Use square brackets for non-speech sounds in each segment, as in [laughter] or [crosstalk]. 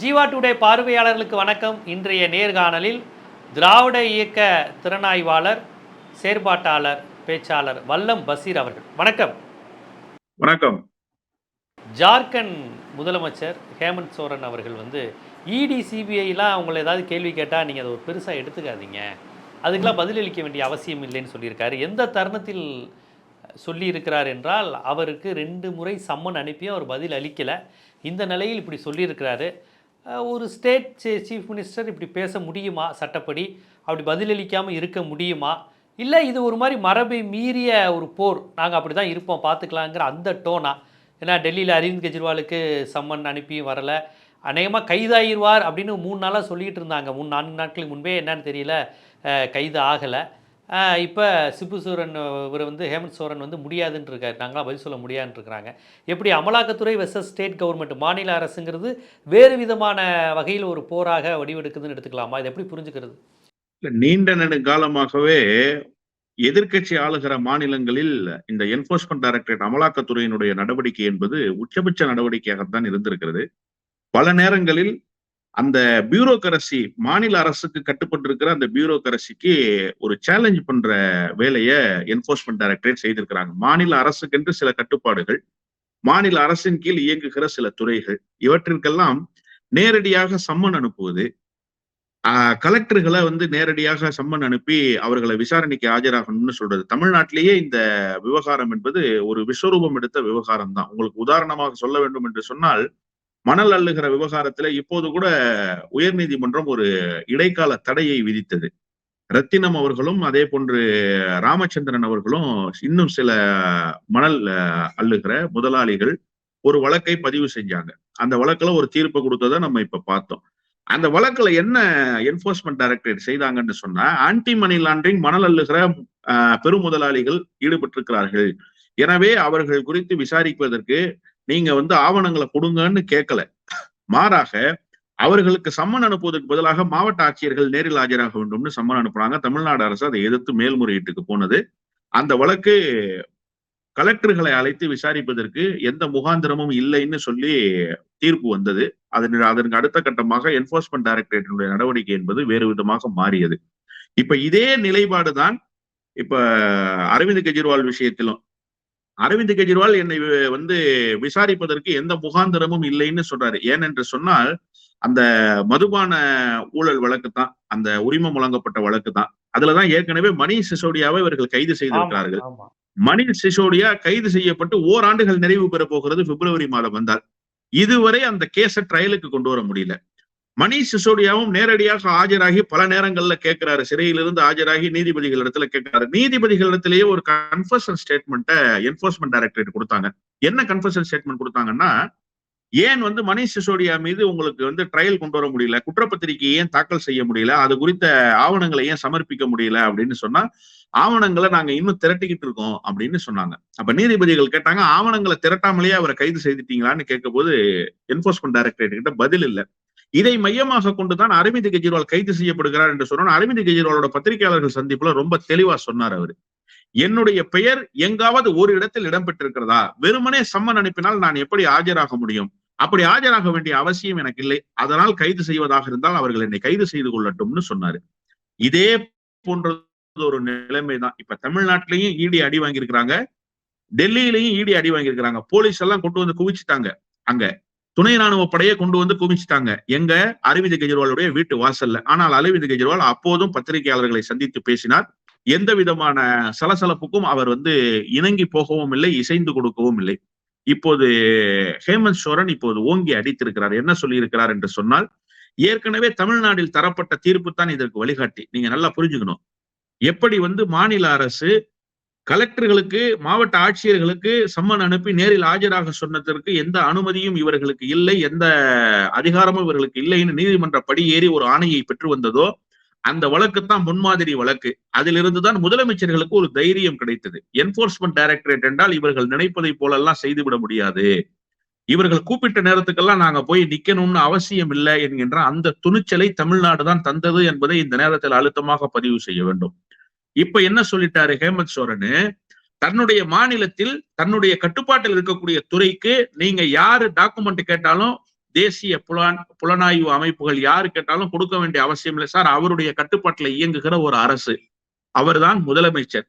Jeeva today பார்வையாளர்களுக்கு வணக்கம். இன்றைய நேர்காணலில் திராவிட இயக்க திறனாய்வாளர் செயற்பாட்டாளர் பேச்சாளர் வல்லம் பசீர் அவர்கள். வணக்கம். வணக்கம். ஜார்க்கண்ட் முதலமைச்சர் ஹேமந்த் சோரன் அவர்கள் வந்து இடி சிபிஐலாம் அவங்களை ஏதாவது கேள்வி கேட்டால் நீங்கள் அதை ஒரு பெருசாக எடுத்துக்காதீங்க. அதுக்கெல்லாம் பதிலளிக்க வேண்டிய அவசியம் இல்லைன்னு சொல்லியிருக்காரு. எந்த தருணத்தில் சொல்லியிருக்கிறார் என்றால் அவருக்கு ரெண்டு முறை சம்மன் அனுப்பியும் அவர் பதில் அளிக்கலை. இந்த நிலையில் இப்படி சொல்லியிருக்கிறாரு. ஒரு ஸ்டேட் சீஃப் மினிஸ்டர் இப்படி பேச முடியுமா? சட்டப்படி. அப்படி பதிலளிக்காமல் இருக்க முடியுமா? இல்லை இது ஒரு மாதிரி மரபை மீறிய ஒரு போர். நாங்கள் அப்படி தான் இருப்போம் பார்த்துக்கலாங்கிற அந்த டோனா. ஏன்னா டெல்லியில் அரவிந்த் கெஜ்ரிவாலுக்கு சம்மன் அனுப்பியும் வரலை. அநேகமாக கைதாகிடுவார் அப்படின்னு மூணு நாளாக சொல்லிகிட்டு இருந்தாங்க. மூணு நான்கு நாட்களுக்கு முன்பே என்னன்னு தெரியல. கைது ஆகலை. இப்போ சிப்பு சூரன் இவர் வந்து ஹேமந்த் சோரன் வந்து முடியாதுன்னு இருக்காரு நாங்களாம் பதில் சொல்ல முடியாதுன்னு இருக்கிறாங்க எப்படி அமலாக்கத்துறை வெர்சஸ் ஸ்டேட் கவர்மெண்ட் மாநில அரசுங்கிறது வேறு விதமான வகையில் ஒரு போராக வடிவெடுக்குதுன்னு எடுத்துக்கலாமா? இதை எப்படி புரிஞ்சுக்கிறது? நீண்ட நெடுங்காலமாகவே எதிர்க்கட்சி ஆளுகிற மாநிலங்களில் இந்த என்போர்ஸ்மெண்ட் டைரக்டரேட் அமலாக்கத்துறையினுடைய நடவடிக்கை என்பது உச்சபட்ச நடவடிக்கையாகத்தான் இருந்திருக்கிறது. பல நேரங்களில் அந்த பியூரோக்கரசி மாநில அரசுக்கு கட்டுப்பட்டிருக்கிற அந்த பியூரோகரசிக்கு ஒரு சேலஞ்ச் பண்ற வேலையை என்போர்ஸ்மெண்ட் டைரக்டரேட் செய்திருக்கிறாங்க. மாநில அரசுக்கென்று சில கட்டுப்பாடுகள் மாநில அரசின் கீழ் இயங்குகிற சில துறைகள் இவற்றிற்கெல்லாம் நேரடியாக சம்மன் அனுப்புவது ஆஹ் கலெக்டர்களை வந்து நேரடியாக சம்மன் அனுப்பி அவர்களை விசாரணைக்கு ஆஜராகணும்னு சொல்றது. தமிழ்நாட்டிலேயே இந்த விவகாரம் என்பது ஒரு விஸ்வரூபம் எடுத்த விவகாரம் தான் உங்களுக்கு உதாரணமாக சொல்ல வேண்டும் என்று சொன்னால் மணல் அள்ளுகிற விவகாரத்துல இப்போது கூட உயர்நீதிமன்றம் ஒரு இடைக்கால தடையை விதித்தது. ரத்தினம் அவர்களும் அதே போன்று ராமச்சந்திரன் அவர்களும் இன்னும் சில மணல் அள்ளுகிற முதலாளிகள் ஒரு வழக்கை பதிவு செஞ்சாங்க. அந்த வழக்குல ஒரு தீர்ப்பு கொடுத்ததை நம்ம இப்ப பார்த்தோம். அந்த வழக்குல என்ன என்போர்ஸ்மெண்ட் டைரக்டரேட் செய்தாங்கன்னு சொன்னா ஆன்டி மணி லாண்டரிங் மணல் அள்ளுகிற பெருமுதலாளிகள் ஈடுபட்டிருக்கிறார்கள். எனவே அவர்கள் குறித்து விசாரிப்பதற்கு நீங்க வந்து ஆவணங்களை கொடுங்கன்னு கேட்கல. மாறாக அவர்களுக்கு சம்மன் அனுப்புவதற்கு பதிலாக மாவட்ட ஆட்சியர்கள் நேரில் ஆஜராக வேண்டும்னு சம்மன் அனுப்புனாங்க. தமிழ்நாடு அரசு அதை எதிர்த்து மேல்முறையீட்டுக்கு போனது. அந்த வழக்கு கலெக்டர்களை அழைத்து விசாரிப்பதற்கு எந்த முகாந்திரமும் இல்லைன்னு சொல்லி தீர்ப்பு வந்தது. அதன் அதற்கு அடுத்த கட்டமாக என்போர்ஸ்மெண்ட் டைரக்டரேட்டினுடைய நடவடிக்கை என்பது வேறு விதமாக மாறியது. இப்ப இதே நிலைப்பாடு தான் இப்ப அரவிந்த் கெஜ்ரிவால் விஷயத்திலும் அரவிந்த் கெஜ்ரிவால் என்னை வந்து விசாரிப்பதற்கு எந்த முகாந்திரமும் இல்லைன்னு சொல்றாரு. ஏனென்று சொன்னால் அந்த மதுபான ஊழல் வழக்கு தான் அந்த உரிமம் வழங்கப்பட்ட வழக்கு தான். அதுலதான் ஏற்கனவே மணீஷ் சிசோடியாவை இவர்கள் கைது செய்திருக்கிறார்கள். மணீஷ் சிசோடியா கைது செய்யப்பட்டு ஓராண்டுகள் நிறைவு பெற போகிறது பிப்ரவரி மாதம் வந்தால். இதுவரை அந்த கேஸை ட்ரையலுக்கு கொண்டு வர முடியல. மணிஷ் சிசோடியாவும் நேரடியாக ஆஜராகி பல நேரங்கள்ல கேட்கிறாரு சிறையிலிருந்து ஆஜராகி நீதிபதிகள் இடத்துல கேட்கிறாரு நீதிபதிகள் இடத்திலேயே ஒரு கன்ஃபர்ஷன் ஸ்டேட்மெண்ட்டை என்போர்ஸ்மெண்ட் டைரக்டரேட் கொடுத்தாங்க. என்ன கன்ஃபர்ஷன் ஸ்டேட்மெண்ட் கொடுத்தாங்கன்னா ஏன் வந்து மணிஷ் சிசோடியா மீது உங்களுக்கு வந்து ட்ரையல் கொண்டு வர முடியல? குற்றப்பத்திரிகையை ஏன் தாக்கல் செய்ய முடியல? அது குறித்த ஆவணங்களை ஏன் சமர்ப்பிக்க முடியல? அப்படின்னு சொன்னா ஆவணங்களை நாங்க இன்னும் திரட்டிக்கிட்டு இருக்கோம் அப்படின்னு சொன்னாங்க. அப்ப நீதிபதிகள் கேட்டாங்க ஆவணங்களை திரட்டாமலேயே அவரை கைது செய்துட்டீங்களான்னு கேட்கும்போது என்போர்ஸ்மெண்ட் டைரக்டரேட் கிட்ட பதில் இல்லை. இதை மையமாக கொண்டுதான் அரவிந்த் கெஜ்ரிவால் கைது செய்யப்படுகிறார் என்று சொன்னால் அரவிந்த் கெஜ்ரிவாலோட பத்திரிகையாளர்கள் சந்திப்புல ரொம்ப தெளிவா சொன்னார் அவரு. என்னுடைய பெயர் எங்காவது ஒரு இடத்தில் இடம்பெற்றிருக்கிறதா? வெறுமனே சம்மன் அனுப்பினால் நான் எப்படி ஆஜராக முடியும்? அப்படி ஆஜராக வேண்டிய அவசியம் எனக்கு இல்லை. அதனால் கைது செய்வதாக இருந்தால் அவர்கள் என்னை கைது செய்து கொள்ளட்டும்னு சொன்னாரு. இதே போன்ற ஒரு நிலைமை தான். இப்ப தமிழ்நாட்டிலையும் ஈடி அடி வாங்கியிருக்கிறாங்க. டெல்லியிலையும் ஈடி அடி வாங்கியிருக்கிறாங்க. போலீஸ் எல்லாம் கொண்டு வந்து குவிச்சுட்டாங்க. அங்க துணை ராணுவ படையை கொண்டு வந்து குவிச்சிட்டாங்க. எங்க? அரவிந்த் கெஜ்ரிவாலுடைய வீட்டு வாசல்ல. ஆனால் அரவிந்த் கெஜ்ரிவால் அப்போதும் பத்திரிகையாளர்களை சந்தித்து பேசினார். எந்த விதமான சலசலப்புக்கும் அவர் வந்து இணங்கி போகவும் இல்லை இசைந்து கொடுக்கவும் இல்லை. இப்போது ஹேமந்த் சோரன் இப்போது ஓங்கி அடித்திருக்கிறார். என்ன சொல்லியிருக்கிறார் என்று சொன்னால் ஏற்கனவே தமிழ்நாட்டில் தரப்பட்ட தீர்ப்பு தான் இதற்கு வழிகாட்டி. நீங்க நல்லா புரிஞ்சுக்கணும். எப்படி வந்து மாநில அரசு கலெக்டர்களுக்கு மாவட்ட ஆட்சியர்களுக்கு சம்மன் அனுப்பி நேரில் ஆஜராக சொன்னதற்கு எந்த அனுமதியும் இவர்களுக்கு இல்லை எந்த அதிகாரமும் இவர்களுக்கு இல்லைன்னு நீதிமன்ற படி ஏறி ஒரு ஆணையை பெற்று வந்ததோ அந்த வழக்கு தான் முன்மாதிரி வழக்கு. அதிலிருந்து தான் முதலமைச்சர்களுக்கு ஒரு தைரியம் கிடைத்தது. என்போர்ஸ்மெண்ட் டைரக்டரேட் என்றால் இவர்கள் நினைப்பதை போலெல்லாம் செய்துவிட முடியாது. இவர்கள் கூப்பிட்ட நேரத்துக்கெல்லாம் நாங்க போய் நிக்கணும்னு அவசியம் இல்லை என்கின்ற அந்த துணிச்சலை தமிழ்நாடு தான் தந்தது என்பதை இந்த நேரத்தில் அழுத்தமாக பதிவு செய்ய வேண்டும். இப்ப என்ன சொல்லிட்டாரு ஹேமந்த் சோரனு? தன்னுடைய மாநிலத்தில் தன்னுடைய கட்டுப்பாட்டில் இருக்கக்கூடிய துறைக்கு நீங்க யாரு டாக்குமெண்ட் கேட்டாலும் தேசிய புலன் புலனாய்வு அமைப்புகள் யாரு கேட்டாலும் கொடுக்க வேண்டிய அவசியம் இல்லை சார். அவருடைய கட்டுப்பாட்டில் இயங்குகிற ஒரு அரசு. அவர்தான் முதலமைச்சர்.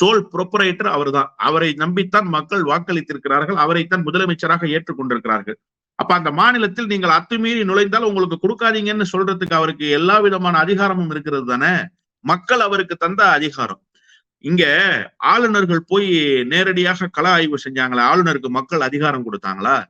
சோல் புரொப்பரேட்டர் அவர்தான். அவரை நம்பித்தான் மக்கள் வாக்களித்திருக்கிறார்கள். அவரைத்தான் முதலமைச்சராக ஏற்றுக்கொண்டிருக்கிறார்கள். அப்ப அந்த மாநிலத்தில் நீங்கள் அத்துமீறி நுழைந்தால் உங்களுக்கு கொடுக்காதீங்கன்னு சொல்றதுக்கு அவருக்கு எல்லா விதமான அதிகாரமும் இருக்கிறது தானே? மக்கள் அவருக்கு தந்த அதிகாரம். இங்க ஆளுநர்கள் போய் நேரடியாக கள ஆய்வு செஞ்சாங்களா? ஆளுநருக்கு மக்கள் அதிகாரம் கொடுத்தாங்களா?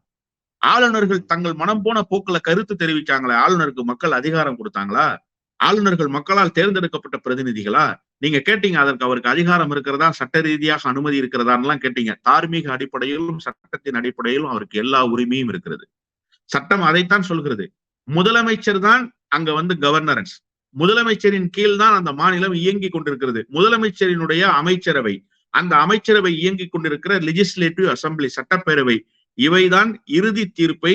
ஆளுநர்கள் தங்கள் மனம் போன போக்குல கருத்து தெரிவிச்சாங்களா? ஆளுநருக்கு மக்கள் அதிகாரம் கொடுத்தாங்களா? ஆளுநர்கள் மக்களால் தேர்ந்தெடுக்கப்பட்ட பிரதிநிதிகளா? நீங்க கேட்டீங்க அதற்கு அவருக்கு அதிகாரம் இருக்கிறதா? சட்ட ரீதியாக அனுமதி இருக்கிறதான்லாம் கேட்டீங்க. தார்மீக அடிப்படையிலும் சட்டத்தின் அடிப்படையிலும் அவருக்கு எல்லா உரிமையும் இருக்கிறது. சட்டம் அதைத்தான் சொல்கிறது. முதலமைச்சர் தான் அங்க வந்து கவர்னரன்ஸ் முதலமைச்சரின் கீழ் தான் அந்த மாநிலம் இயங்கி கொண்டிருக்கிறது. முதலமைச்சரினுடைய அமைச்சரவை அந்த அமைச்சரவை இயங்கிக் கொண்டிருக்கிற லெஜிஸ்லேட்டிவ் அசம்பிளி சட்டப்பேரவை இவைதான் இறுதி தீர்ப்பை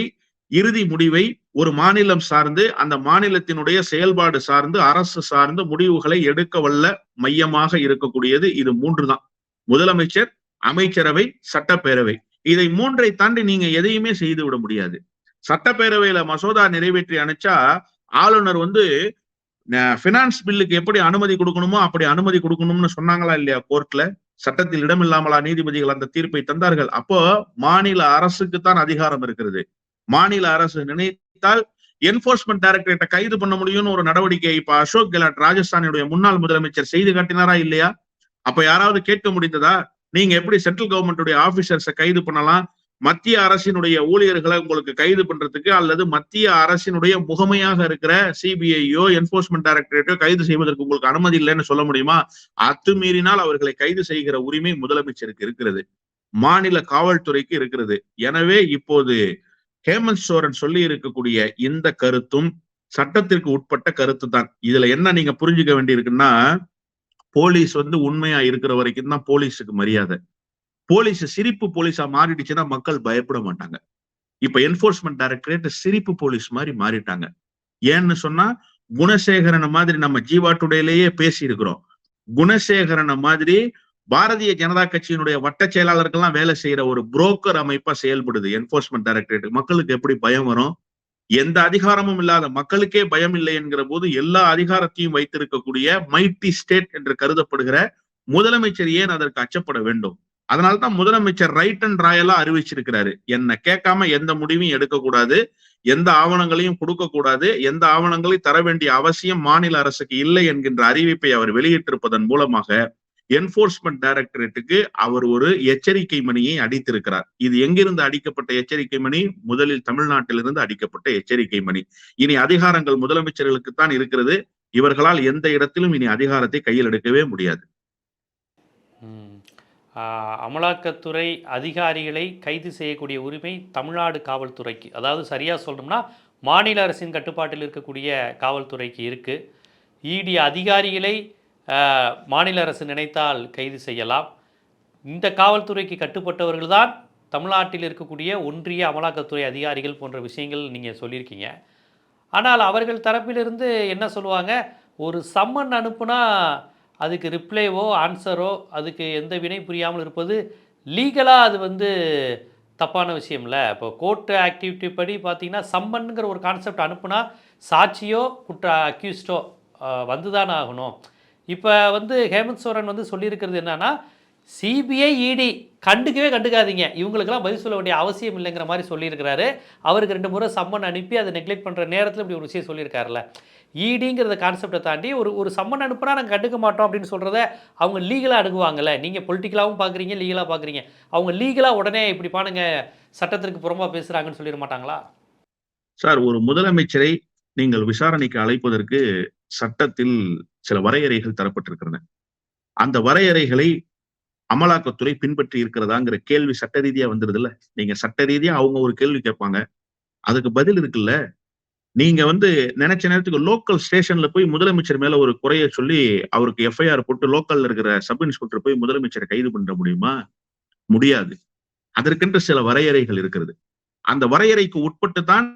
இறுதி முடிவை ஒரு மாநிலம் சார்ந்து அந்த மாநிலத்தினுடைய செயல்பாடு சார்ந்து அரசு சார்ந்து முடிவுகளை எடுக்க வல்ல மையமாக இருக்கக்கூடியது இது மூன்று தான் முதலமைச்சர் அமைச்சரவை சட்டப்பேரவை. இதை மூன்றை தாண்டி நீங்க எதையுமே செய்து விட முடியாது. சட்டப்பேரவையில மசோதா நிறைவேற்றி அனுப்பிச்சா ஆளுநர் வந்து பினான்ஸ் பில்லுக்கு எப்படி அனுமதி கொடுக்கணுமோ அப்படி அனுமதி கொடுக்கணும்னு சொன்னாங்களா இல்லையா கோர்ட்ல சட்டத்தில் இடமில்லாமலா நீதிபதிகள் அந்த தீர்ப்பை தந்தார்கள். அப்போ மாநில அரசுக்கு தான் அதிகாரம் இருக்கிறது. மாநில அரசு நினைத்தால் என்போர்ஸ்மெண்ட் டைரக்டரேட்டை கைது பண்ண முடியும்னு ஒரு நடவடிக்கை இப்ப அசோக் கெலாட் ராஜஸ்தானுடைய முன்னாள் முதலமைச்சர் செய்து காட்டினாரா இல்லையா? அப்ப யாராவது கேட்க முடிந்ததா? நீங்க எப்படி சென்ட்ரல் கவர்மெண்டுடைய ஆபீசர்ஸை கைது பண்ணலாம்? மத்திய அரசினுடைய ஊழியர்களை உங்களுக்கு கைது பண்றதுக்கு அல்லது மத்திய அரசினுடைய முகமையாக இருக்கிற சிபிஐயோ என்போர்ஸ்மெண்ட் டைரக்டரேட்டோ கைது செய்வதற்கு உங்களுக்கு அனுமதி இல்லைன்னு சொல்ல முடியுமா? அத்துமீறினால் அவர்களை கைது செய்கிற உரிமை முதலமைச்சருக்கு இருக்கிறது. மாநில காவல்துறைக்கு இருக்கிறது. எனவே இப்போது ஹேமந்த் சோரன் சொல்லி இருக்கக்கூடிய இந்த கருத்தும் சட்டத்திற்கு உட்பட்ட கருத்து தான் இதுல என்ன நீங்க புரிஞ்சுக்க வேண்டியிருக்குன்னா போலீஸ் வந்து உண்மையா இருக்கிற வரைக்கும் தான் போலீஸுக்கு மரியாதை. போலீஸ் சிரிப்பு போலீஸா மாறிடுச்சுன்னா மக்கள் பயப்பட மாட்டாங்க. இப்ப என்போர்ஸ்மெண்ட் டைரக்டரேட் சிரிப்பு போலீஸ் மாதிரி மாறிட்டாங்க. ஏன்னு சொன்னா குணசேகரனை மாதிரி நம்ம ஜீவா டுடேலேயே பேசி இருக்கிறோம் குணசேகரனை மாதிரி பாரதிய ஜனதா கட்சியினுடைய வட்ட செயலாளர்கள்லாம் வேலை செய்யற ஒரு புரோக்கர் அமைப்பா செயல்படுது என்போர்ஸ்மெண்ட் டைரக்டரேட் மக்களுக்கு எப்படி பயம் வரும்? எந்த அதிகாரமும் இல்லாத மக்களுக்கே பயம் இல்லை என்கிற போது எல்லா அதிகாரத்தையும் வைத்திருக்கக்கூடிய மைட்டி ஸ்டேட் என்று கருதப்படுகிற முதலமைச்சர் ஏன் அதற்கு அச்சப்பட வேண்டும்? அதனால்தான் முதலமைச்சர் ரைட் அண்ட் ராயலா அறிவிச்சிருக்கிறாரு. என்ன கேட்காம எந்த முடிவையும் எடுக்கக்கூடாது எந்த ஆவணங்களையும் கொடுக்க கூடாது எந்த ஆவணங்களையும் தர வேண்டிய அவசியம் மாநில அரசுக்கு இல்லை என்கின்ற அறிவிப்பை அவர் வெளியிட்டிருப்பதன் மூலமாக என்போர்ஸ்மெண்ட் டைரக்டரேட்டுக்கு அவர் ஒரு எச்சரிக்கை மணியை அடித்திருக்கிறார். இது எங்கிருந்து அடிக்கப்பட்ட எச்சரிக்கை மணி? முதலில் தமிழ்நாட்டிலிருந்து அடிக்கப்பட்ட எச்சரிக்கை மணி. இனி அதிகாரங்கள் முதலமைச்சர்களுக்கு தான் இருக்கிறது. இவர்களால் எந்த இடத்திலும் இனி அதிகாரத்தை கையில் எடுக்கவே முடியாது. அமலாக்கத்துறை அதிகாரிகளை கைது செய்யக்கூடிய உரிமை தமிழ்நாடு காவல்துறைக்கு அதாவது சரியாக சொல்லணும்னா மாநில அரசின் கட்டுப்பாட்டில் இருக்கக்கூடிய காவல்துறைக்கு இருக்குது இடி அதிகாரிகளை மாநில அரசு நினைத்தால் கைது செய்யலாம். இந்த காவல்துறைக்கு கட்டுப்பட்டவர்கள் தான் தமிழ்நாட்டில் இருக்கக்கூடிய ஒன்றிய அமலாக்கத்துறை அதிகாரிகள் போன்ற விஷயங்கள் நீங்கள் சொல்லியிருக்கீங்க. ஆனால் அவர்கள் தரப்பிலிருந்து என்ன சொல்லுவாங்க? ஒரு சம்மன் அனுப்புனா அதுக்கு ரிப்ளைவோ ஆன்சரோ அதுக்கு எந்த வினை புரியாமல் இருப்பது லீகலாக அது வந்து தப்பான விஷயம்ல. இப்போ கோர்ட்டு ஆக்டிவிட்டி படி பார்த்தீங்கன்னா சம்மன்ங்கிற ஒரு கான்செப்ட் அனுப்புனா சாட்சியோ குற்ற அக்யூஸ்டோ வந்துதானே ஆகணும். இப்போ வந்து ஹேமந்த் சோரன் வந்து சொல்லியிருக்கிறது என்னென்னா சிபிஐ இடி கண்டுக்கவே கண்டுக்காதீங்க. இவங்களுக்கெல்லாம் பதில் சொல்ல வேண்டிய அவசியம் இல்லைங்கிற மாதிரி சொல்லியிருக்கிறாரு. அவருக்கு ரெண்டு முறை சம்மன் அனுப்பி அதை நெக்லெக்ட் பண்ணுற நேரத்தில் இப்படி ஒரு விஷயம் சொல்லியிருக்காருல்ல. இடிங்கிறத கான்செப்டை தாண்டி ஒரு ஒரு சம்மன் அனுப்புனா நாங்கள் கண்டுக்க மாட்டோம் அப்படின்னு சொல்கிறத அவங்க லீகலாக அணுகுவாங்கல்ல. நீங்கள் பொலிட்டிக்கலாகவும் பார்க்குறீங்க லீகலாக பார்க்குறீங்க அவங்க லீகலாக உடனே இப்படி பாருங்க சட்டத்திற்கு புறம்பாக பேசுகிறாங்கன்னு சொல்லிட மாட்டாங்களா? சார் ஒரு முதலமைச்சரை நீங்கள் விசாரணைக்கு அழைப்பதற்கு சட்டத்தில் சில வரையறைகள் தரப்பட்டிருக்கிறன அந்த வரையறைகளை அமலாக்கத்துறை பின்பற்றி இருக்கிறதாங்கிற கேள்வி சட்ட ரீதியா வந்துருது இல்ல நீங்க சட்ட ரீதியா அவங்க ஒரு கேள்வி கேட்பாங்க. அதுக்கு பதில் இருக்குல்ல. நீங்க வந்து நினைச்ச நேரத்துக்கு லோக்கல் ஸ்டேஷன்ல போய் முதலமைச்சர் மேல ஒரு குறைய சொல்லி அவருக்கு எஃப்ஐஆர் போட்டு லோக்கல்ல இருக்கிற சப் இன்ஸ்பெக்டர் போய் முதலமைச்சரை கைது பண்ண முடியுமா? முடியாது. அதற்கென்று சில வரையறைகள் இருக்கிறது. அந்த வரையறைக்கு உட்பட்டு தான்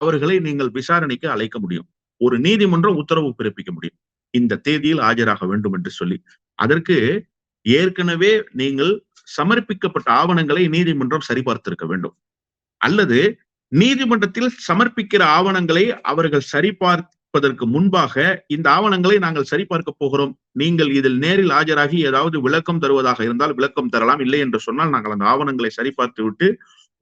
அவர்களை நீங்கள் விசாரணைக்கு அழைக்க முடியும். ஒரு நீதிமன்றம் உத்தரவு பிறப்பிக்க முடியும். இந்த தேதியில் ஆஜராக வேண்டும் என்று சொல்லி. அதற்கு ஏற்கனவே நீங்கள் சமர்ப்பிக்கப்பட்ட ஆவணங்களை நீதிமன்றம் சரிபார்த்திருக்க வேண்டும். அல்லது நீதிமன்றத்தில் சமர்ப்பிக்கிற ஆவணங்களை அவர்கள் சரிபார்ப்பதற்கு முன்பாக இந்த ஆவணங்களை நாங்கள் சரிபார்க்க போகிறோம். நீங்கள் இதில் நேரில் ஆஜராகி ஏதாவது விளக்கம் தருவதாக இருந்தால் விளக்கம் தரலாம். இல்லை என்று சொன்னால் நாங்கள் அந்த ஆவணங்களை சரிபார்த்து விட்டு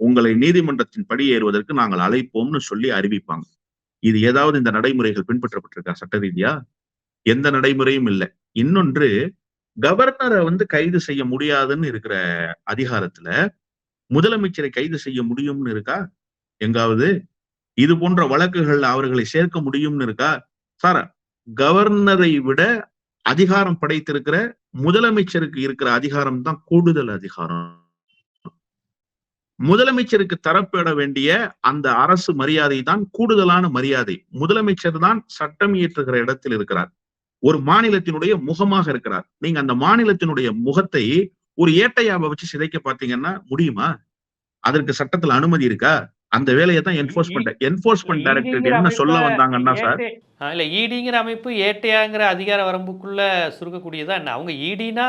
உங்களை நீதிமன்றத்தின் படி ஏறுவதற்கு நாங்கள் அழைப்போம்னு சொல்லி அறிவிப்பாங்க. இது ஏதாவது இந்த நடைமுறைகள் பின்பற்றப்பட்டிருக்கா சட்ட ரீதியா? எந்த நடைமுறையும் இல்லை. இன்னொன்று கவர்னரை வந்து கைது செய்ய முடியாதுன்னு இருக்கிற அதிகாரத்துல முதலமைச்சரை கைது செய்ய முடியும்னு இருக்கா? எங்காவது? இது போன்ற வழக்குகள்ல அவர்களை சேர்க்க முடியும்னு இருக்கா? சார் கவர்னரை விட அதிகாரம் படைத்திருக்கிற முதலமைச்சருக்கு இருக்கிற அதிகாரம் தான் கூடுதல் அதிகாரம். முதலமைச்சருக்கு தரப்பட வேண்டிய அந்த அரசு மரியாதை தான் கூடுதலான மரியாதை. முதலமைச்சர் தான் சட்டம் இயற்றுகிற இடத்தில் இருக்கிறார். ஒரு மாநிலத்தினுடைய முகமாக இருக்கிறார். நீங்க அந்த மாநிலத்தினுடைய முகத்தை ஒரு ஏட்டையாவை வச்சு சிதைக்க பாத்தீங்கன்னா முடியுமா? அதற்கு சட்டத்துல அனுமதி இருக்கா? அந்த வேலையை தான் என்போர்ஸ்மெண்ட் என்போர்ஸ்மெண்ட் டைரக்டர் என்ன சொல்ல வந்தாங்கன்னா சார்? இல்ல ஈடிங்கிற அமைப்பு ஏட்டையாங்கிற அதிகார வரம்புக்குள்ள சுருக்கக்கூடியதா என்ன? அவங்க ஈடினா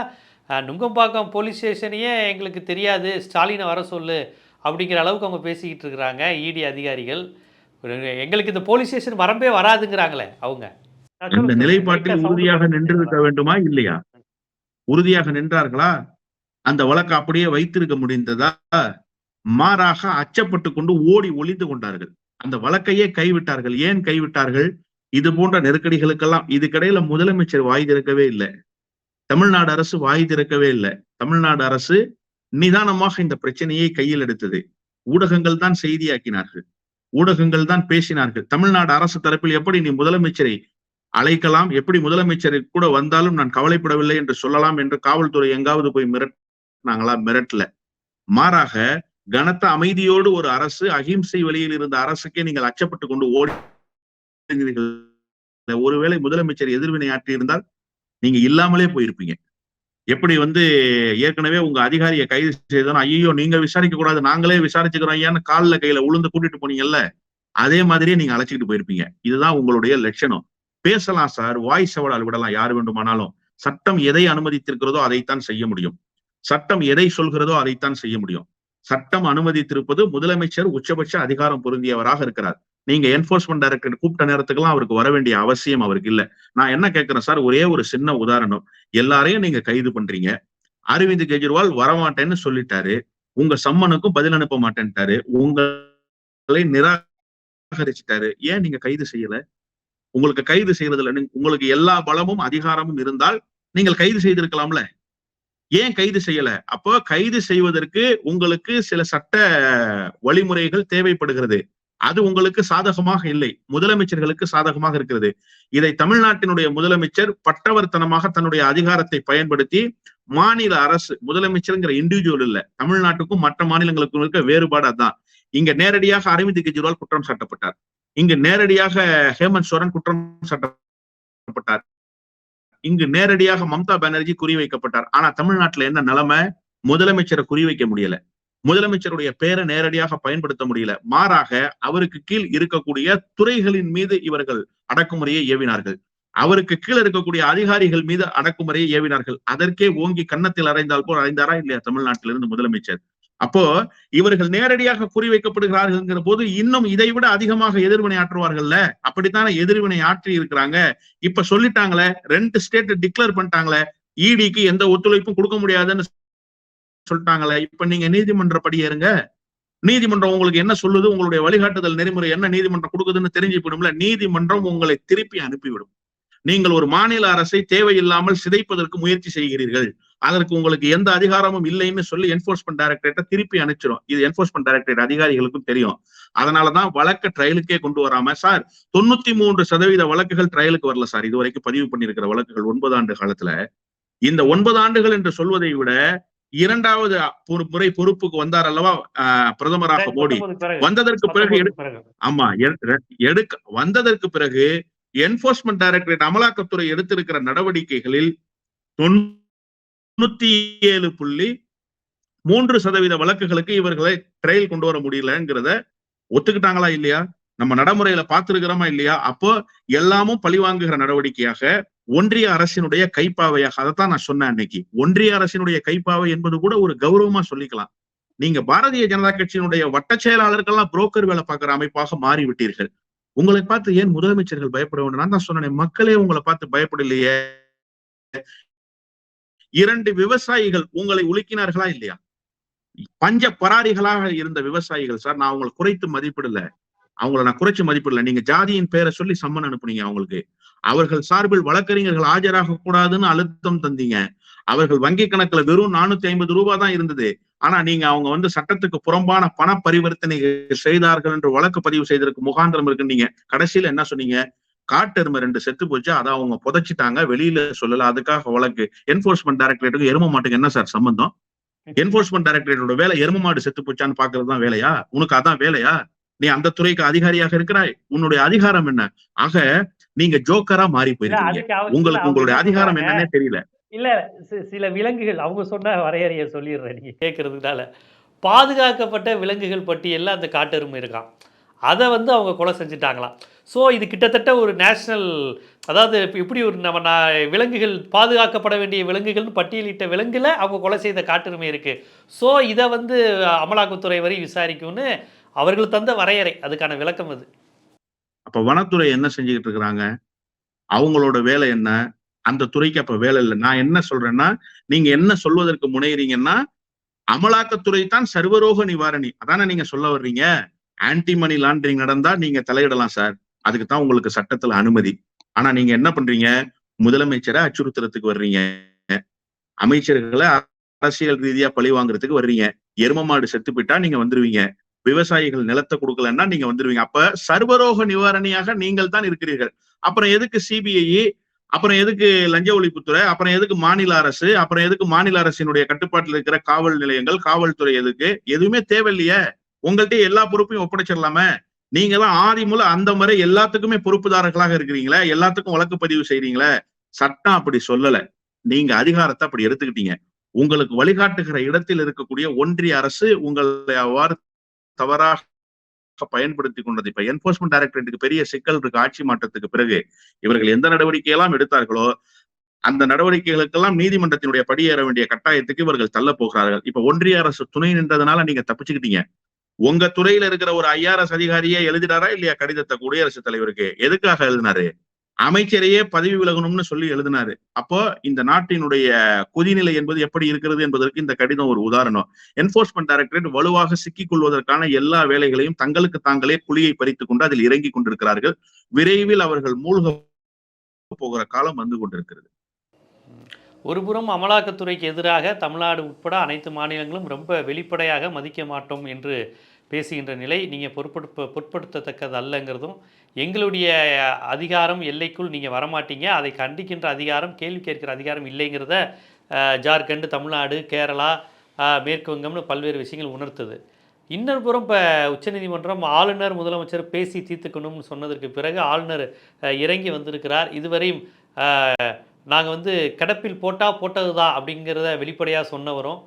நுங்கம்பாக்கம் போலீஸ் ஸ்டேஷனையே எங்களுக்கு தெரியாது. ஸ்டாலினை வர சொல்லு அப்படிங்கிற அளவுக்கு அவங்க பேசிக்கிட்டு இருக்கிறாங்க இடி அதிகாரிகள். எங்களுக்கு இந்த போலீஸ் ஸ்டேஷன் வரம்பே வராதுங்கிறாங்களே அவங்க. இந்த நிலைப்பாட்டில் உறுதியாக நின்றிருக்க வேண்டுமா? இல்லையா? உறுதியாக நின்றார்களா? அந்த வழக்கு அப்படியே வைத்திருக்க முடிந்ததா? மாறாக அச்சப்பட்டு கொண்டு ஓடி ஒளிந்து கொண்டார்கள். அந்த வழக்கையே கைவிட்டார்கள். ஏன் கைவிட்டார்கள்? இது போன்ற நெருக்கடிகளுக்கெல்லாம் இதுக்கிடையில முதலமைச்சர் வாய் திறக்கவே இல்லை. தமிழ்நாடு அரசு வாய் திறக்கவே இல்லை. தமிழ்நாடு அரசு நிதானமாக இந்த பிரச்சனையை கையில் எடுத்தது. ஊடகங்கள் தான் செய்தியாக்கினார்கள். ஊடகங்கள் தான் பேசினார்கள். தமிழ்நாடு அரசு தரப்பில் எப்படி நீ முதலமைச்சரை அழைக்கலாம்? எப்படி முதலமைச்சர் கூட வந்தாலும் நான் கவலைப்படவில்லை என்று சொல்லலாம் என்று காவல்துறை எங்காவது போய் மிரட்டினாங்களா மிரட்டல. மாறாக கனத்த அமைதியோடு ஒரு அரசு அகிம்சை வழியில் இருந்த அரசுக்கே நீங்கள் அச்சப்பட்டு கொண்டு ஓடுகிறீர்கள் ஒருவேளை முதலமைச்சர் எதிர்வினை ஆற்றியிருந்தால் நீங்க இல்லாமலே போயிருப்பீங்க. எப்படி வந்து ஏற்கனவே உங்க அதிகாரியை கைது செய்தோம் ஐயோ நீங்க விசாரிக்க கூடாது நாங்களே விசாரிச்சுக்கிறோம் ஐயான்னு காலில் கையில உளுந்து கூட்டிட்டு போனீங்கல்ல அதே மாதிரியே நீங்க அழைச்சிக்கிட்டு போயிருப்பீங்க. இதுதான் உங்களுடைய லட்சணம். பேசலாம் சார் வாய் சவடால் விடலாம் யார் வேண்டுமானாலும். சட்டம் எதை அனுமதித்திருக்கிறதோ அதைத்தான் செய்ய முடியும். சட்டம் எதை சொல்கிறதோ அதைத்தான் செய்ய முடியும். சட்டம் அனுமதித்திருப்பது முதலமைச்சர் உச்சபட்ச அதிகாரம் பொருந்தியவராக இருக்கிறார். நீங்க என்போர்ஸ்மெண்ட் டைரக்டர் கூப்பிட்ட நேரத்துக்கெல்லாம் அவருக்கு வர வேண்டிய அவசியம் அவருக்கு இல்ல. நான் என்ன கேட்கிறேன் சார்? ஒரே ஒரு சின்ன உதாரணம். எல்லாரையும் நீங்க கைது பண்றீங்க. அரவிந்த் கெஜ்ரிவால் வரமாட்டேன்னு சொல்லிட்டாரு. உங்க சம்மனுக்கும் பதில் அனுப்ப மாட்டேன்ட்டாரு. உங்களை நிராகரிச்சிட்டாரு. ஏன் நீங்க கைது செய்யல? உங்களுக்கு கைது செய்யறதுல உங்களுக்கு எல்லா பலமும் அதிகாரமும் இருந்தால் நீங்கள் கைது செய்திருக்கலாம்ல? ஏன் கைது செய்யல? அப்போ கைது செய்வதற்கு உங்களுக்கு சில சட்ட வழிமுறைகள் தேவைப்படுகிறது. அது உங்களுக்கு சாதகமாக இல்லை. முதலமைச்சர்களுக்கு சாதகமாக இருக்கிறது. இதை தமிழ்நாட்டினுடைய முதலமைச்சர் பட்டவர்த்தனமாக தன்னுடைய அதிகாரத்தை பயன்படுத்தி மாநில அரசு முதலமைச்சருங்கிற இண்டிவிஜுவல் இல்ல தமிழ்நாட்டுக்கும் மற்ற மாநிலங்களுக்கும் இருக்க வேறுபாடு அதான். இங்க நேரடியாக அரவிந்த் கெஜ்ரிவால் குற்றம் சாட்டப்பட்டார். இங்கு நேரடியாக ஹேமந்த் சோரன் குற்றம் சாட்டப்பட்டார். இங்கு நேரடியாக மம்தா பானர்ஜி குறிவைக்கப்பட்டார். ஆனா தமிழ்நாட்டுல என்ன நிலைமை? முதலமைச்சரை குறிவைக்க முடியல. முதலமைச்சருடைய பெயரை நேரடியாக பயன்படுத்த முடியல. மாறாக அவருக்கு கீழ் இருக்கக்கூடிய துறைகளின் மீது இவர்கள் அடக்குமுறையை ஏவினார்கள். அவருக்கு கீழ் இருக்கக்கூடிய அதிகாரிகள் மீது அடக்குமுறையை ஏவினார்கள். அதற்கே ஓங்கி கன்னத்தில் அறைந்தால் போல் அறைந்தாரா இல்லையா தமிழ்நாட்டிலிருந்து முதலமைச்சர்? அப்போ இவர்கள் நேரடியாக குறிவைக்கப்படுகிறார்கள்ங்கிற போது இன்னும் இதை விட அதிகமாக எதிர்வினை ஆற்றுவார்கள்ல? அப்படித்தானே எதிர்வினை ஆற்றி இருக்கிறாங்க. இப்ப சொல்லிட்டாங்களே ரெண்டு ஸ்டேட் டிக்ளேர் பண்ணிட்டாங்களே இடிக்கு எந்த ஒத்துழைப்பும் கொடுக்க முடியாதுன்னு சொல்லிட்டாங்களே. இப்ப நீங்க நீதிமன்ற படி ஏறுங்க. நீதிமன்றம் உங்களுக்கு என்ன சொல்லுது? உங்களுடைய வழிகாட்டுதல் நெறிமுறை என்ன நீதிமன்றம் கொடுக்குதுன்னு தெரிஞ்சு போயிடும்ல. நீதிமன்றம் உங்களை திருப்பி அனுப்பிவிடும். நீங்கள் ஒரு மாநில அரசை தேவையில்லாமல் சிதைப்பதற்கு முயற்சி செய்கிறீர்கள். அதற்கு உங்களுக்கு எந்த அதிகாரமும் இல்லைன்னு சொல்லி என்போர்ஸ்மெண்ட் டைரக்டரேட்டை திருப்பி அனுப்பிச்சிடும் இது என்போர்ஸ்மெண்ட் டைரக்டரேட் அதிகாரிகளுக்கும் தெரியும். அதனாலதான் வழக்க ட்ரையலுக்கே கொண்டு வராம சார் தொண்ணூத்தி மூன்று சதவீத வழக்குகள் ட்ரையலுக்கு வரல சார். இது வரைக்கும் பதிவு பண்ணியிருக்கிற வழக்குகள் ஒன்பது ஆண்டு காலத்துல. இந்த ஒன்பது ஆண்டுகள் என்று சொல்வதை விட இரண்டாவது முறை பொறுப்புக்கு வந்தார் அல்லவா பிரதமராக மோடி. வந்ததற்கு பிறகு ஆமா எடுக்க வந்ததற்கு பிறகு என்போர்ஸ்மெண்ட் டைரக்டரேட் அமலாக்கத்துறை எடுத்திருக்கிற நடவடிக்கைகளில் தொண்ணூத்தி ஏழு புள்ளி மூன்று சதவீத வழக்குகளுக்கு இவர்களை ட்ரையல் கொண்டு வர முடியலங்கிறத ஒத்துக்கிட்டாங்களா இல்லையா? நம்ம நடைமுறையில பார்த்திருக்கிறோமா இல்லையா? அப்போ எல்லாமும் பழிவாங்குகிற நடவடிக்கையாக ஒன்றிய அரசினுடைய கைப்பாவையாக அதைத்தான் நான் சொன்னேன் அன்னைக்கு ஒன்றிய அரசினுடைய கைப்பாவை என்பது கூட ஒரு கௌரவமா சொல்லிக்கலாம். நீங்க பாரதிய ஜனதா கட்சியினுடைய வட்ட செயலாளர்கள்லாம் புரோக்கர் வேலை பார்க்கிற அமைப்பாக மாறிவிட்டீர்கள். உங்களை பார்த்து ஏன் முதலமைச்சர்கள் பயப்பட வேண்டும்? நான் தான் சொன்னேன் மக்களே உங்களை பார்த்து பயப்படலையே. இரண்டு விவசாயிகள் உங்களை உலுக்கினார்களா இல்லையா? பஞ்ச பராரிகளாக இருந்த விவசாயிகள். சார் நான் அவங்களை குறைத்து மதிப்பிடல. அவங்கள நான் குறைச்சு மதிப்பிடல. நீங்க ஜாதியின் பேரை சொல்லி சம்மன் அனுப்புனீங்க அவங்களுக்கு. அவர்கள் சார்பில் வழக்கறிஞர்கள் ஆஜராக கூடாதுன்னு அழுத்தம் தந்தீங்க. அவர்கள் வங்கி கணக்குல வெறும் நானூத்தி ஐம்பது ரூபாய் தான் இருந்தது. ஆனா நீங்க அவங்க வந்து சட்டத்துக்கு புறம்பான பண பரிவர்த்தனை செய்தார்கள் என்று வழக்கு பதிவு செய்ததற்கு முகாந்திரம் இருக்கு நீங்க கடைசியில என்ன சொன்னீங்க? காட்டெருமை ரெண்டு செத்து போச்சு அதை அவங்க புதைச்சிட்டாங்க. வெளியில சொல்லல அதுக்காக வழக்கு. என்போர்ஸ்மெண்ட் டைரக்டரேட்டுக்கு எரும மாட்டுக்கு என்ன சார் சம்பந்தம்? என்போர்ஸ்மெண்ட் டைரக்டரேட்டோட வேலை எரும மாடு செத்து போச்சான்னு பாக்குறது தான் வேலையா? உனக்கு அதான் வேலையா? நீ அந்த துறைக்கு அதிகாரியாக இருக்கிறாய். உன்னுடைய அதிகாரம் என்ன? ஆக நீங்க ஜோக்கரா மாறி போயிருக்கீங்க. உங்களுக்கு உங்களுடைய அதிகாரம். என்னன்னே தெரியல. இல்ல சில விலங்குகள் அவங்க சொன்ன வரையறையை சொல்லிடுறேன் நீங்க கேட்கறதுனால பாதுகாக்கப்பட்ட விலங்குகள் பட்டியலில் அந்த காட்டெருமை இருக்கான் அதை வந்து அவங்க கொலை செஞ்சுட்டாங்களாம். ஸோ இது கிட்டத்தட்ட ஒரு நேஷ்னல் அதாவது இப்போ இப்படி ஒரு நம்ம நான் விலங்குகள் பாதுகாக்கப்பட வேண்டிய விலங்குகள்னு பட்டியலிட்ட விலங்கில் அவங்க கொலை செய்த காட்டுரிமை இருக்குது ஸோ இதை வந்து அமலாக்கத்துறை வரை விசாரிக்கும்னு அவர்கள் தந்த வரையறை. அதுக்கான விளக்கம் அது. அப்போ வனத்துறை என்ன செஞ்சுக்கிட்டு இருக்கிறாங்க அவங்களோட வேலை என்ன? அந்த துறைக்கு அப்ப வேலை இல்லை. நான் என்ன சொல்றேன்னா நீங்க என்ன சொல்வதற்கு முனைகிறீங்கன்னா அமலாக்கத்துறை தான் சர்வரோக நிவாரணி. அதானே நீங்க சொல்ல வர்றீங்க? ஆன்டி மணி லாண்டரிங் நடந்தா நீங்க தலையிடலாம் சார் அதுக்கு தான் உங்களுக்கு சட்டத்துல அனுமதி. ஆனா நீங்க என்ன பண்றீங்க? முதலமைச்சரை அச்சுறுத்துறதுக்கு வர்றீங்க. அமைச்சர்களை அரசியல் ரீதியா பழி வாங்குறதுக்கு வர்றீங்க. எரும மாடு செத்து போயிட்டா நீங்க வந்துருவீங்க. விவசாயிகள் நிலத்தை கொடுக்கலன்னா நீங்க வந்துருவீங்க. அப்ப சர்வரோக நிவாரணியாக நீங்கள் தான் இருக்கிறீர்கள். அப்புறம் எதுக்கு சிபிஐ? அப்புறம் எதுக்கு லஞ்ச ஒழிப்புத்துறை? அப்புறம் எதுக்கு மாநில அரசு? அப்புறம் எதுக்கு மாநில அரசினுடைய கட்டுப்பாட்டில் இருக்கிற காவல் நிலையங்கள்? காவல்துறை எதுக்கு? எதுவுமே தேவையில்லையே. உங்கள்ட்ட எல்லா பொறுப்பையும் ஒப்படைச்சிடலாமே. நீங்க தான் ஆதி முதல் அந்த முறை எல்லாத்துக்குமே பொறுப்புதாரர்களாக இருக்கிறீங்களே? எல்லாத்துக்கும் வழக்கு பதிவு செய்றீங்களே? சட்டம் அப்படி சொல்லல. நீங்க அதிகாரத்தை அப்படி எடுத்துக்கிட்டீங்க. உங்களுக்கு வழிகாட்டுகிற இடத்தில் இருக்கக்கூடிய ஒன்றிய அரசு உங்களை அவ்வாறு தவறாக பயன்படுத்தி கொண்டது. இப்ப என்போர்ஸ்மெண்ட் டைரக்டரேட்டுக்கு பெரிய சிக்கல் இருக்கு. ஆட்சி மாற்றத்துக்கு பிறகு இவர்கள் எந்த நடவடிக்கையெல்லாம் எடுத்தார்களோ அந்த நடவடிக்கைகளுக்கெல்லாம் நீதிமன்றத்தினுடைய படியேற வேண்டிய கட்டாயத்துக்கு இவர்கள் தள்ள போகிறார்கள். இப்ப ஒன்றிய அரசு துணை நின்றதுனால நீங்க தப்பிச்சுக்கிட்டீங்க. உங்க துறையில இருக்கிற ஒரு ஐஆர்எஸ் அதிகாரியே எழுதினாரா இல்லையா கடிதத்தை குடியரசுத் தலைவருக்கு? எதுக்காக எழுதினாரு? அமைச்சரையே பதவி விலகணும்னு சொல்லி எழுதினாரு. அப்போ இந்த நாட்டினுடைய கொதிநிலை என்பது எப்படி இருக்கிறது என்பதற்கு இந்த கடிதம் ஒரு உதாரணம். என்போர்ஸ்மெண்ட் டைரக்டரேட் வலுவாக சிக்கிக் கொள்வதற்கான எல்லா வேலைகளையும் தங்களுக்கு தாங்களே குழியை பறித்துக் கொண்டு அதில் இறங்கி கொண்டிருக்கிறார்கள். விரைவில் அவர்கள் மூழ்க போகிற காலம் வந்து கொண்டிருக்கிறது. ஒருபுறம் அமலாக்கத்துறைக்கு எதிராக தமிழ்நாடு உட்பட அனைத்து மாநிலங்களும் ரொம்ப வெளிப்படையாக மதிக்க மாட்டோம் என்று பேசுகின்ற நிலை நீங்கள் பொருட்படுத்த பொருட்படுத்தத்தக்கது அல்லங்கிறதும் எங்களுடைய அதிகாரம் எல்லைக்குள் நீங்கள் வரமாட்டீங்க அதை கண்டிக்கின்ற அதிகாரம் கேள்வி கேட்கிற அதிகாரம் இல்லைங்கிறத ஜார்க்கண்ட் தமிழ்நாடு கேரளா மேற்கு வங்கம்னு பல்வேறு விஷயங்கள் உணர்த்துது. இன்னொரு புறம் இப்போ உச்சநீதிமன்றம் ஆளுநர் முதலமைச்சர் பேசி தீர்த்துக்கணும்னு சொன்னதற்கு பிறகு ஆளுநர் இறங்கி வந்திருக்கிறார். இதுவரையும் நாங்கள் வந்து கிடப்பில் போட்டால் போட்டது தான் அப்படிங்கிறத வெளிப்படையாக சொன்னவரும்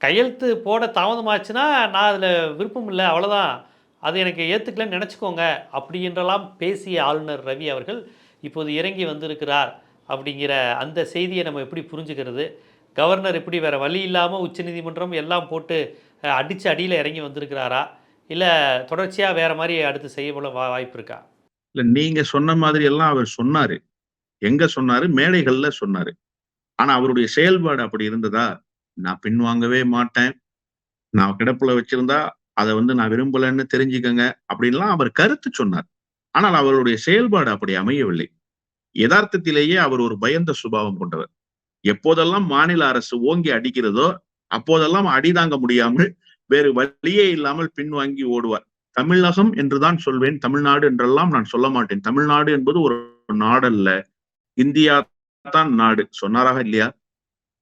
கையெழுத்து போட தாமதமாச்சுன்னா நான் அதில் விருப்பம் இல்லை அவ்வளோதான் அது எனக்கு ஏற்றுக்கலன்னு நினச்சிக்கோங்க அப்படின்றலாம் பேசிய ஆளுநர் ரவி அவர்கள் இப்போது இறங்கி வந்திருக்கிறார் அப்படிங்கிற அந்த செய்தியை நம்ம எப்படி புரிஞ்சுக்கிறது? கவர்னர் எப்படி வேறு வழி இல்லாமல் உச்சநீதிமன்றம் எல்லாம் போட்டு அடித்து அடியில் இறங்கி வந்திருக்கிறாரா? இல்லை தொடர்ச்சியாக வேறு மாதிரி அடுத்து செய்ய போல வா வாய்ப்பு இருக்கா? இல்லை நீங்கள் சொன்ன மாதிரி எல்லாம் அவர் சொன்னார். எங்க சொன்னாரு? மேடைகள்ல சொன்னாரு. ஆனா அவருடைய செயல்பாடு அப்படி இருந்ததா? நான் பின்வாங்கவே மாட்டேன். நான் கிடப்புல வச்சிருந்தா அதை வந்து நான் விரும்பலன்னு தெரிஞ்சுக்கங்க அப்படின்லாம் அவர் கருத்து சொன்னார். ஆனால் அவருடைய செயல்பாடு அப்படி அமையவில்லை. யதார்த்தத்திலேயே அவர் ஒரு பயந்த சுபாவம் கொண்டவர். எப்போதெல்லாம் மாநில அரசு ஓங்கி அடிக்கிறதோ அப்போதெல்லாம் அடிதாங்க முடியாமல் வேறு வழியே இல்லாமல் பின்வாங்கி ஓடுவார். தமிழகம் என்றுதான் சொல்வேன் தமிழ்நாடு என்றெல்லாம் நான் சொல்ல மாட்டேன். தமிழ்நாடு என்பது ஒரு நாடல்ல. இந்தியா தான் நாடு. சொன்னாராக இல்லையா?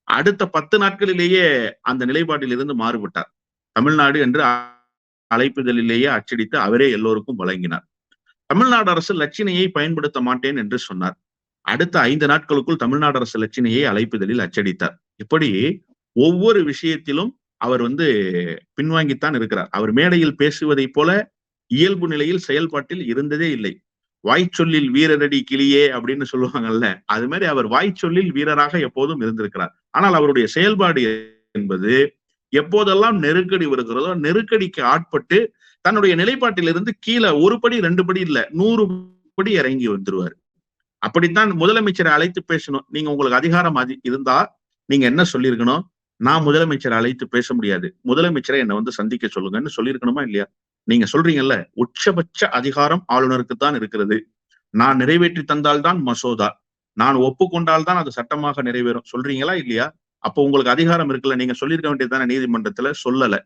அடுத்த பத்து நாட்களிலேயே அந்த நிலைப்பாட்டில் இருந்து மாறுபட்டார். தமிழ்நாடு என்று அழைப்புதலிலேயே அச்சடித்து அவரே எல்லோருக்கும் வழங்கினார். தமிழ்நாடு அரசு லட்சணையை பயன்படுத்த மாட்டேன் என்று சொன்னார். அடுத்த ஐந்து நாட்களுக்குள் தமிழ்நாடு அரசு லட்சணையை அழைப்புதலில் அச்சடித்தார். இப்படி ஒவ்வொரு விஷயத்திலும் அவர் வந்து பின்வாங்கித்தான் இருக்கிறார். அவர் மேடையில் பேசுவதைப் போல இயல்பு நிலையில் செயல்பாட்டில் இருந்ததே இல்லை. வாய்ச்சொல்லில் வீரரடி கிளியே அப்படின்னு சொல்லுவாங்கல்ல அது மாதிரி அவர் வாய்ச்சொல்லில் வீரராக எப்போதும் இருந்திருக்கிறார். ஆனால் அவருடைய செயல்பாடு என்பது எப்போதெல்லாம் நெருக்கடி வருகிறதோ நெருக்கடிக்கு ஆட்பட்டு தன்னுடைய நிலைப்பாட்டிலிருந்து கீழே ஒரு படி ரெண்டு படி இல்ல நூறு படி இறங்கி வந்துருவாரு. அப்படித்தான் முதலமைச்சரை அழைத்து பேசணும். நீங்க உங்களுக்கு அதிகாரம் அதி இருந்தா நீங்க என்ன சொல்லியிருக்கணும்? நான் முதலமைச்சரை அழைத்து பேச முடியாது. முதலமைச்சரை என்னை வந்து சந்திக்க சொல்லுங்கன்னு சொல்லியிருக்கணுமா இல்லையா? நீங்க சொல்றீங்கல்ல உச்சபட்ச அதிகாரம் ஆளுநருக்கு தான் இருக்கிறது. நான் நிறைவேற்றி தந்தால்தான் மசோதா. நான் ஒப்புக்கொண்டால் தான் அது சட்டமாக நிறைவேறும். சொல்றீங்களா இல்லையா? அப்போ உங்களுக்கு அதிகாரம் இருக்குல்ல நீங்க சொல்லியிருக்க வேண்டியதுதானே நீதிமன்றத்துல? சொல்லல.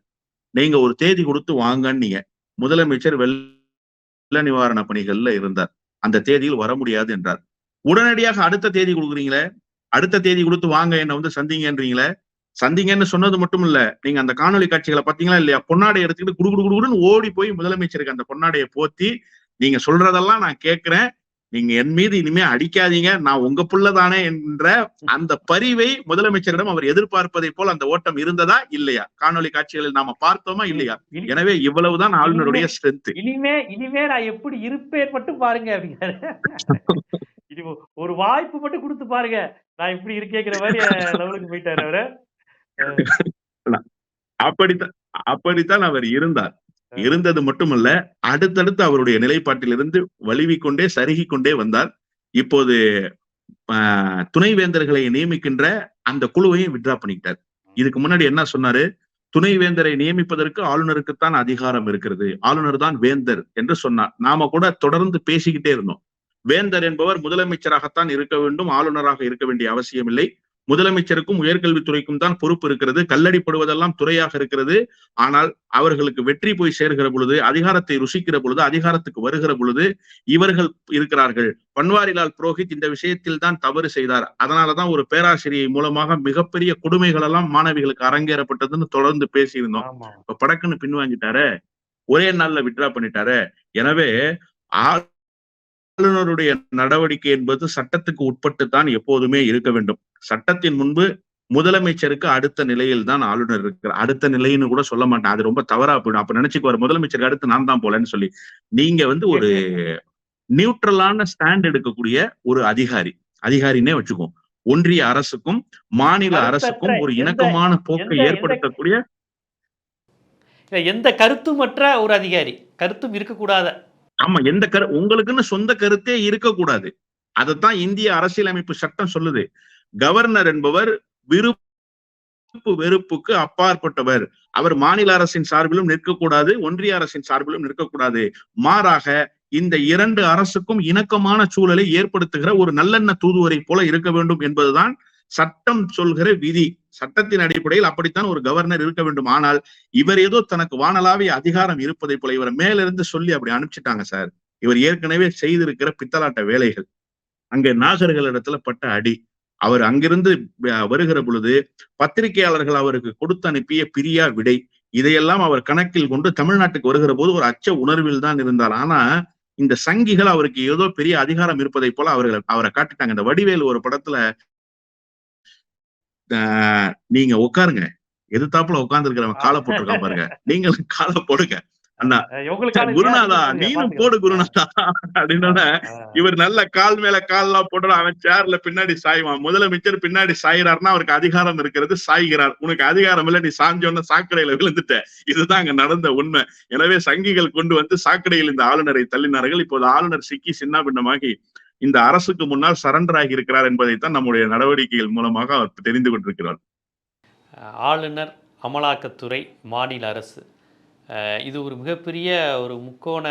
நீங்க ஒரு தேதி கொடுத்து வாங்கன்னீங்க. முதலமைச்சர் வெள்ள நிவாரண பணிகள்ல இருந்தார். அந்த தேதியில் வர முடியாது என்றார். உடனடியாக அடுத்த தேதி கொடுக்குறீங்களே? அடுத்த தேதி கொடுத்து வாங்க என்ன வந்து சந்திங்கன்றீங்களே? சந்திங்கன்னு சொன்னது மட்டும் இல்ல நீங்க அந்த காணொலி காட்சிகளை பாத்தீங்களா இல்லையா? பொன்னாடை எடுத்துக்கிட்டு குடு குடு குடுன்னு ஓடி போய் முதலமைச்சருக்கு அந்த பொன்னாடையை போத்தி நீங்க சொல்றதெல்லாம் நான் கேட்கிறேன். நீங்க என் மீது இனிமே அடிக்காதீங்க நான் உங்க புள்ளதானே என்ற அந்த பரிவை முதலமைச்சரிடம் அவர் எதிர்பார்ப்பதை போல் அந்த ஓட்டம் இருந்ததா இல்லையா? காணொலி காட்சிகளில் நாம பார்த்தோமா இல்லையா? எனவே இவ்வளவுதான் ஆளுநருடைய ஸ்ட்ரென்த் இனிமே இனிமே நான் எப்படி இருப்பேன் மட்டும் பாருங்க [laughs] ஒ- ஒரு வாய்ப்பு மட்டும் கொடுத்து பாருங்க. நான் இப்படி இருக்கேங்கிற மாதிரி [laughs] லெவலுக்கு போயிட்டாரு அவரு. அப்படித்தான் அப்படித்தான் அவர் இருந்தார். இருந்தது மட்டுமல்ல அடுத்தடுத்து அவருடைய நிலைப்பாட்டிலிருந்து வலிவிக்கொண்டே சருகிக் கொண்டே வந்தார். இப்போது துணைவேந்தர்களை நியமிக்கின்ற அந்த குழுவையும் விட்ரா பண்ணிக்கிட்டார். இதுக்கு முன்னாடி என்ன சொன்னாரு? துணைவேந்தரை நியமிப்பதற்கு ஆளுநருக்குத்தான் அதிகாரம் இருக்கிறது. ஆளுநர் தான் வேந்தர் என்று சொன்னார். நாம கூட தொடர்ந்து பேசிக்கிட்டே இருந்தோம். வேந்தர் என்பவர் முதலமைச்சராகத்தான் இருக்க வேண்டும் ஆளுநராக இருக்க வேண்டிய அவசியம் இல்லை முதலமைச்சருக்கும் உயர்கல்வித்துறைக்கும் தான் பொறுப்பு இருக்கிறது. கல்லடிப்படுவதெல்லாம் துறையாக இருக்கிறது. ஆனால் அவர்களுக்கு வெற்றி போய் சேர்கிற பொழுது அதிகாரத்தை ருசிக்கிற பொழுது அதிகாரத்துக்கு வருகிற பொழுது இவர்கள் இருக்கிறார்கள். பன்வாரிலால் புரோஹித் இந்த விஷயத்தில் தான் தவறு செய்தார். அதனாலதான் ஒரு பேராசிரியை மூலமாக மிகப்பெரிய கொடுமைகள் எல்லாம் மாணவிகளுக்கு அரங்கேறப்பட்டதுன்னு தொடர்ந்து பேசியிருந்தோம். இப்ப படக்குன்னு பின்வாங்கிட்டாரு. ஒரே நாள்ல விட்ரா பண்ணிட்டாரு. எனவே ஆளுநருடைய நடவடிக்கை என்பது சட்டத்துக்கு உட்பட்டு தான் எப்போதுமே இருக்க வேண்டும். சட்டத்தின் முன்பு முதலமைச்சருக்கு அடுத்த நிலையில் தான் ஆளுநர் இருக்கிறார். அடுத்த நிலைன்னு கூட சொல்ல மாட்டேன் அது ரொம்ப தவறா போயிடும். அப்ப நினைச்சுக்குவார் முதலமைச்சருக்கு அடுத்து நான் தான் போலன்னு சொல்லி. நீங்க வந்து ஒரு நியூட்ரலான ஸ்டாண்ட் எடுக்கக்கூடிய ஒரு அதிகாரி. அதிகாரினே வச்சுக்கோ. ஒன்றிய அரசுக்கும் மாநில அரசுக்கும் ஒரு இணக்கமான போக்கை ஏற்படுத்தக்கூடிய எந்த கருத்துமற்ற ஒரு அதிகாரி. கருத்தும் இருக்கக்கூடாத ஆமா எந்த கரு உங்களுக்குன்னு சொந்த கருத்தே இருக்கக்கூடாது. அதைத்தான் இந்திய அரசியலமைப்பு சட்டம் சொல்லுது. கவர்னர் என்பவர் விருப்பு வெறுப்புக்கு அப்பாற்பட்டவர். அவர் மாநில அரசின் சார்பிலும் நிற்கக்கூடாது ஒன்றிய அரசின் சார்பிலும் நிற்கக்கூடாது. மாறாக இந்த இரண்டு அரசுக்கும் இணக்கமான சூழலை ஏற்படுத்துகிற ஒரு நல்லெண்ண தூதுவரை போல இருக்க வேண்டும் என்பதுதான் சட்டம் சொல்கிற விதி. சட்டத்தின் அடிப்படையில் அப்படித்தான் ஒரு கவர்னர் இருக்க வேண்டும். ஆனால் இவர் ஏதோ தனக்கு வானலாவிய அதிகாரம் இருப்பதை போல இவர் மேலிருந்து சொல்லி அப்படி அனுப்பிச்சிட்டாங்க சார். இவர் ஏற்கனவே செய்திருக்கிற பித்தலாட்ட வேலைகள். அங்க நாகர்களிடத்துல பட்ட அடி. அவர் அங்கிருந்து வருகிற பொழுது பத்திரிகையாளர்கள் அவருக்கு கொடுத்து அனுப்பிய பிரியா விடை. இதையெல்லாம் அவர் கணக்கில் கொண்டு தமிழ்நாட்டுக்கு வருகிற போது ஒரு அச்ச உணர்வில் தான் இருந்தார். ஆனா இந்த சங்கிகள் அவருக்கு ஏதோ பெரிய அதிகாரம் இருப்பதை போல அவர்கள் அவரை காட்டிட்டாங்க. இந்த வடிவேல் ஒரு படத்துல நீங்க உட்காருங்க. எதிர்த்தாப்புல உட்கார்ந்து இருக்கிறவன் காலை போட்டிருக்கான் பாருங்க. நீங்களும் காலை போடுங்க. அண்ணா குருநாதா நீனும். போடு குருநாதா அப்படின்னோட அஹ் இவர் நல்ல கால் மேல கால்லாம் போட்டு அவன் சேர்ல பின்னாடி சாய்வான். முதலமைச்சர் பின்னாடி சாயிறாருன்னா அவருக்கு அதிகாரம் இருக்கிறது சாய்கிறார். உனக்கு அதிகாரம் இல்ல நீ சாஞ்சோன்னு சாக்கடையில விழுந்துட்ட. இதுதான் அங்க நடந்த உண்மை. எனவே சங்கிகள் கொண்டு வந்து சாக்கடையில் இந்த ஆளுநரை தள்ளினார்கள். இப்போது ஆளுநர் சிக்கி சின்ன பின்னமாகி இந்த அரசுக்கு முன்னால் சரண்டர் ஆகி இருக்கிறார் என்பதைத்தான் நம்முடைய நடவடிக்கைகள் மூலமாக அவர் தெரிந்து கொண்டிருக்கிறார் ஆளுநர் அமலாக்கத்துறை மாநில அரசு. இது ஒரு மிகப்பெரிய ஒரு முக்கோண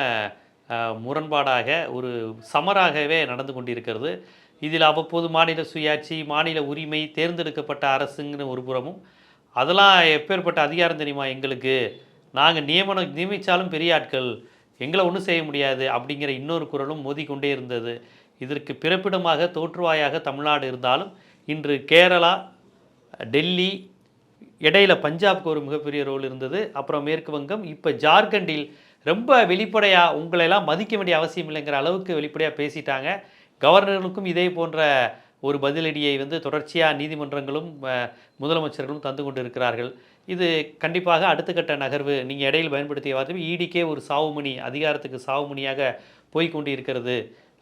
முரண்பாடாக ஒரு சமராகவே நடந்து கொண்டிருக்கிறது. இதில் அவ்வப்போது மாநில சுயாட்சி மாநில உரிமை தேர்ந்தெடுக்கப்பட்ட அரசுங்கிற ஒரு புறமும் அதெல்லாம் எப்பேற்பட்ட அதிகாரம் தெரியுமா எங்களுக்கு? நாங்கள் நியமனம் நியமித்தாலும் பெரிய ஆட்கள் எங்களை ஒன்றும் செய்ய முடியாது அப்படிங்கிற இன்னொரு குரலும் மோதிக்கொண்டே இருந்தது. இதற்கு பிறப்பிடமாக தோற்றுவாயாக தமிழ்நாடு இருந்தாலும் இன்று கேரளா டெல்லி இடையில பஞ்சாப்க்கு ஒரு மிகப்பெரிய ரோல் இருந்தது. அப்புறம் மேற்கு வங்கம். இப்போ ஜார்க்கண்டில் ரொம்ப வெளிப்படையாக உங்களையெல்லாம் மதிக்க வேண்டிய அவசியம் இல்லைங்கிற அளவுக்கு வெளிப்படையாக பேசிட்டாங்க. கவர்னர்களுக்கும் இதே போன்ற ஒரு பதிலடியை வந்து தொடர்ச்சியாக நீதிமன்றங்களும் முதலமைச்சர்களும் தந்து கொண்டு இருக்கிறார்கள் இது கண்டிப்பாக அடுத்த கட்ட நகர்வு. நீங்கள் இடையில் பயன்படுத்திய வார்த்தை இடிக்கே ஒரு சாவுமணி அதிகாரத்துக்கு சாவுமணியாக போய்கொண்டு இருக்கிறது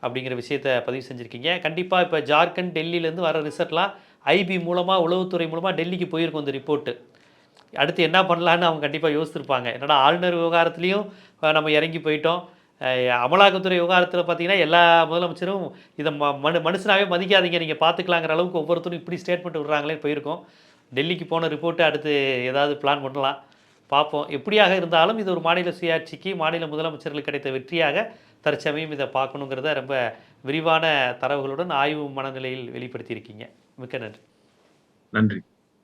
அப்படிங்கிற விஷயத்தை பதிவு செஞ்சுருக்கீங்க. கண்டிப்பாக இப்போ ஜார்க்கண்ட் டெல்லியிலேருந்து வர ரிசல்ட்லாம் ஐபி மூலமாக உளவுத்துறை மூலமாக டெல்லிக்கு போயிருக்கும் இந்த ரிப்போர்ட்டு. அடுத்து என்ன பண்ணலான்னு அவங்க கண்டிப்பாக யோசிச்சிருப்பாங்க. என்னடா ஆளுநர் விவகாரத்துலேயும் நம்ம இறங்கி போயிட்டோம். அமலாக்கத்துறை விவகாரத்தில் பார்த்தீங்கன்னா எல்லா முதலமைச்சரும் இதை ம மனு மனுஷனாவே மதிக்காதீங்க. நீங்கள் பார்த்துக்கலாங்கிற அளவுக்கு ஒவ்வொருத்தரும் இப்படி ஸ்டேட்மெண்ட் விடுறாங்களே போயிருக்கோம். டெல்லிக்கு போன ரிப்போர்ட்டு அடுத்து ஏதாவது பிளான் பண்ணலாம். பார்ப்போம். எப்படியாக இருந்தாலும் இது ஒரு மாநில சுயாட்சிக்கு மாநில முதலமைச்சர்களுக்கு கிடைத்த வெற்றியாக தற்சமயம் இதை பார்க்கணுங்கிறத ரொம்ப விரிவான தரவுகளுடன் ஆய்வு மனநிலையில் வெளிப்படுத்தியிருக்கீங்க. மிக்க நன்றி. நன்றி.